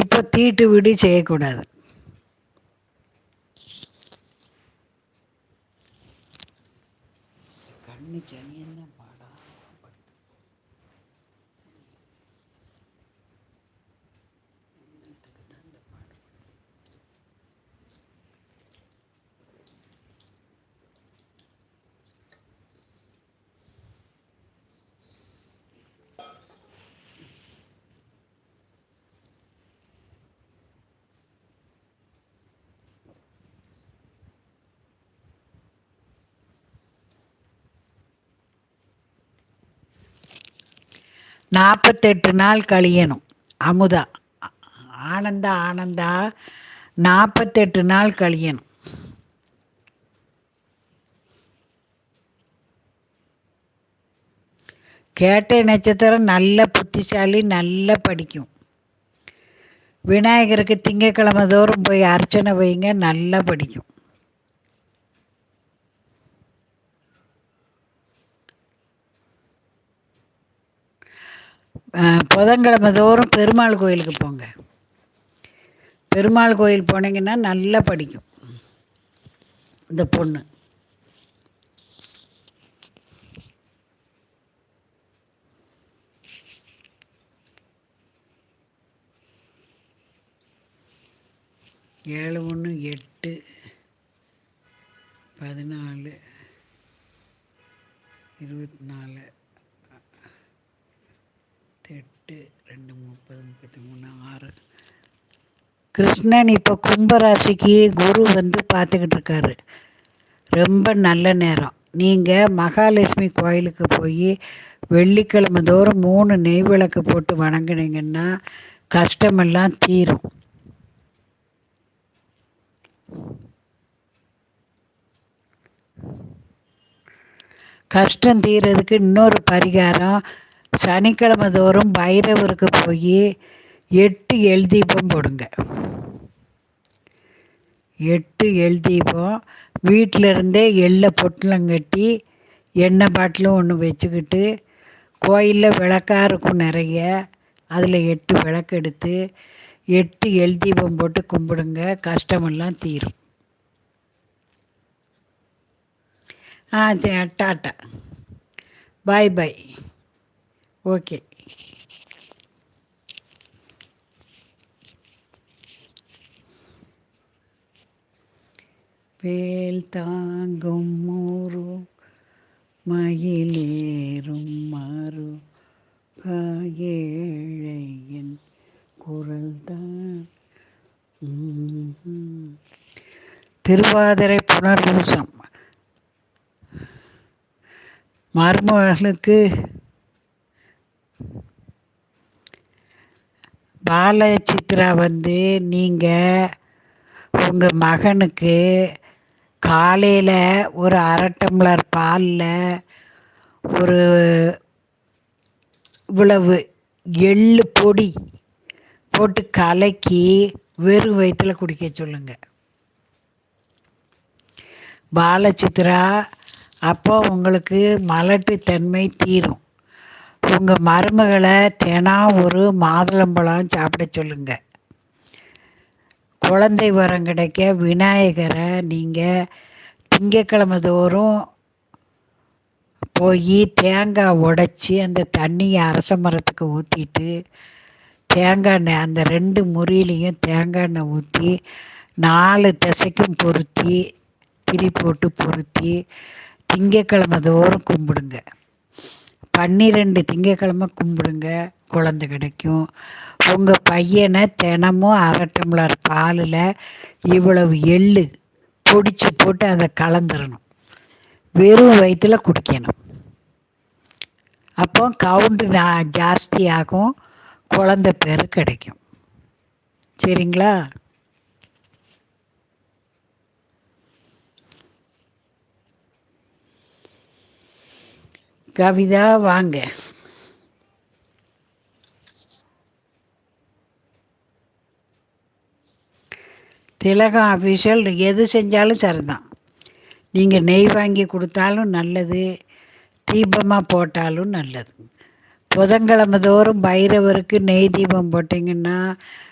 இப்போ தீட்டு வீடு செய்யக்கூடாது. நாற்பத்தெட்டு நாள் கழியணும். அமுதா. ஆனந்தா ஆனந்தா. நாற்பத்தெட்டு நாள் கழியணும். கேட்ட நட்சத்திரம் நல்ல புத்திசாலி நல்லா படிக்கும். விநாயகருக்கு திங்கக்கிழமை தோறும் போய் அர்ச்சனை வைங்க நல்லா படிக்கும். புதன்கிழமை தோறும் பெருமாள் கோயிலுக்கு போங்க. பெருமாள் கோயில் போனீங்கன்னா நல்லா படிக்கும். இந்த பொண்ணு. ஏழு ஒன்று எட்டு பதினாலு இருபத்தி நாலு எட்டு ரெண்டு முப்பது முப்பத்தி மூணு ஆறு. கிருஷ்ணன் இப்போ கும்பராசிக்கு குரு வந்து பார்த்துக்கிட்டு இருக்காரு. ரொம்ப நல்ல நேரம். நீங்கள் மகாலட்சுமி கோயிலுக்கு போய் வெள்ளிக்கிழமை தோறும் மூணு நெய் விளக்கு போட்டு வணங்குனீங்கன்னா கஷ்டமெல்லாம் தீரும். கஷ்டம் தீர்றதுக்கு இன்னொரு பரிகாரம் சனிக்கிழமை தோறும் பைரவருக்கு போய் எட்டு எல் தீபம் போடுங்க. எட்டு எல் தீபம். வீட்டில் இருந்தே எள்ளை பொட்டலம் கட்டி எண்ணெய் பாட்டிலும் ஒன்று வச்சுக்கிட்டு கோயிலில் விளக்காக இருக்கும் நிறைய அதில் எட்டு விளக்கு எடுத்து எட்டு எல் தீபம் போட்டு கும்பிடுங்க. கஷ்டமெல்லாம் தீரும். ஆ சரி டாட்டா. பாய் பாய் ஓகே. வேல் தாங்கும் மோரு மயிலேறும் மாறு காயேழையன் குரல் தான் திருவாதிரை புனர்பூசம் மருமகளுக்கு பாலச்சித்ரா வந்து நீங்கள் உங்கள் மகனுக்கு காலையில் ஒரு அரை டம்ளர் பாலில் ஒரு இவ்வளவு எள்ளு பொடி போட்டு கலக்கி வெறும் வயிற்றில் குடிக்க சொல்லுங்கள் பாலச்சித்ரா அப்போ உங்களுக்கு மலட்டு தன்மை தீரும். உங்கள் மருமகளை தினம் ஒரு மாதுளம்பழம் சாப்பிட சொல்லுங்க. குழந்தை வரம் கிடைக்க விநாயகரை நீங்கள் திங்கக்கிழமை தோறும் போய் தேங்காய் உடைச்சி அந்த தண்ணியை அரச மரத்துக்கு ஊற்றிட்டு தேங்காய் எண்ணெய் அந்த ரெண்டு முறியிலையும் தேங்காய் எண்ணெய் ஊற்றி நாலு திசைக்கும் பொருத்தி திரி போட்டு பொருத்தி திங்கக்கிழமை தோறும் கும்பிடுங்க. பன்னிரெண்டு திங்கக்கிழமை கும்பிடுங்க குழந்தை கிடைக்கும். உங்கள் பையனை தினமும் அரை டம்ளர் பாலில் இவ்வளவு எள்ளு பொடிச்சு போட்டு அதை கலந்துடணும் வெறும் வயிற்றில் குடிக்கணும். அப்போ கவுண்டு நான் ஜாஸ்தியாகும் குழந்தை பேர் கிடைக்கும். சரிங்களா? கவிதா வாங்க. திலகம் அஃபிஷியல் எது செஞ்சாலும் சரிதான். நீங்கள் நெய் வாங்கி கொடுத்தாலும் நல்லது தீபமாக போட்டாலும் நல்லது. புதன்கிழமை தோறும் பைரவருக்கு நெய் தீபம் போட்டிங்கன்னா